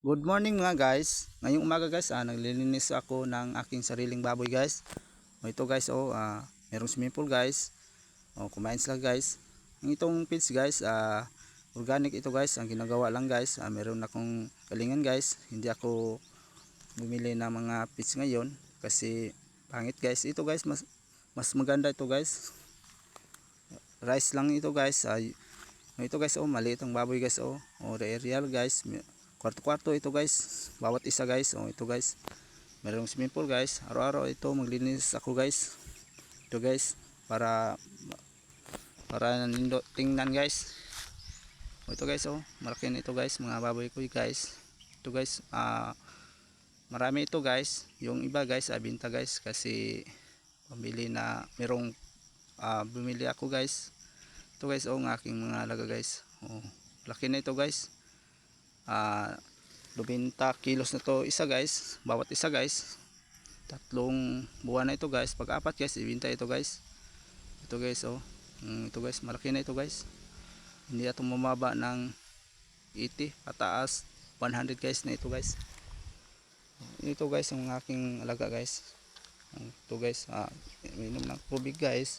Good morning mga guys. Ngayong umaga guys, ah, naglilinis ako ng aking sariling baboy guys. O ito guys, oh, ah, merong swimming pool guys. O kumain sila guys. Ang itong feeds guys, ah, organic ito guys. Ang ginagawa lang guys, ah, meron akong kalingan guys. Hindi ako bumili ng mga feeds ngayon kasi pangit guys. Ito guys, mas mas maganda ito guys. Rice lang ito guys. Ay, ito guys, oh, maliit ang baboy guys, oh. O real guys. May- kwarto-kwarto ito guys. Bawat isa guys. Oh ito guys. Merong swimming pool guys. Araw-araw ito maglinis ako guys. Ito guys. Para para nindo tingnan guys. Oh, ito guys. Oh malaki na ito guys. Mga baboy ko guys. Ito guys. Ah marami ito guys. Yung iba guys abinta guys. Kasi pamili na merong ah, bumili ako guys. Ito guys. Oh ang aking mga alaga guys. Oh laki na ito guys ah 20 kilos na to isa guys. Bawat isa guys. Tatlong buwan na ito guys. Pag apat guys ibinta ito guys. Ito guys oh. Mm, ito guys malaki na ito guys. Hindi ito mamaba ng 80 pataas 100 guys na ito guys. Ito guys ang aking alaga guys. Ito guys ah, minom ng tubig guys